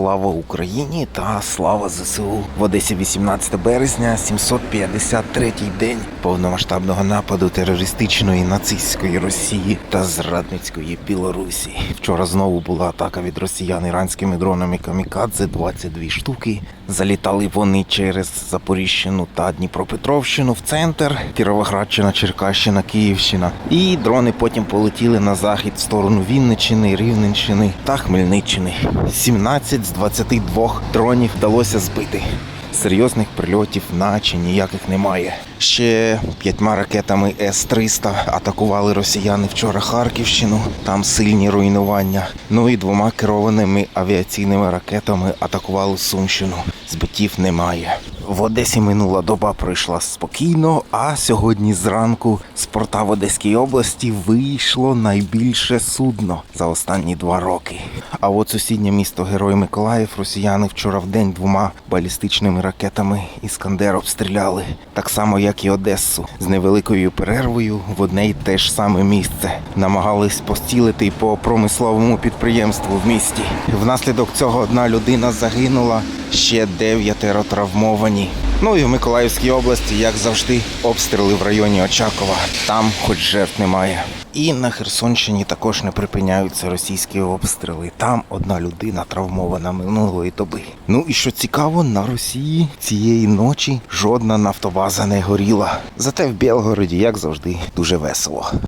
Слава Україні та слава ЗСУ в Одесі 18 березня, 753-й день повномасштабного нападу терористичної нацистської Росії та зрадницької Білорусі. Вчора знову була атака від росіян іранськими дронами Камікадзе 22 штуки. Залітали вони через Запоріжжяну та Дніпропетровщину в центр, Кіровоградщина, Черкащина, Київщина. І дрони потім полетіли на захід в сторону Вінниччини, Рівненщини та Хмельниччини. 17 з 22 дронів вдалося збити. Серйозних прильотів наче ніяких немає. Ще п'ятьма ракетами С-300 атакували росіяни вчора Харківщину. Там сильні руйнування. Ну і двома керованими авіаційними ракетами атакували Сумщину. Збиттів немає. В Одесі минула доба пройшла спокійно, а сьогодні зранку з порта в Одеській області вийшло найбільше судно за останні два роки. А от сусіднє місто Герой Миколаїв росіяни вчора в день двома балістичними ракетами Іскандер обстріляли, так само як і Одесу, з невеликою перервою в одне й те ж саме місце. Намагались постілити по промисловому підприємству в місті. Внаслідок цього одна людина загинула, ще дев'ятеро травмовані. Ну і в Миколаївській області, як завжди, обстріли в районі Очакова. Там хоч жертв немає. І на Херсонщині також не припиняються російські обстріли. Там одна людина травмована минулої доби. Ну і що цікаво, на Росії цієї ночі жодна нафтобаза не горіла. Зате в Білгороді, як завжди, дуже весело.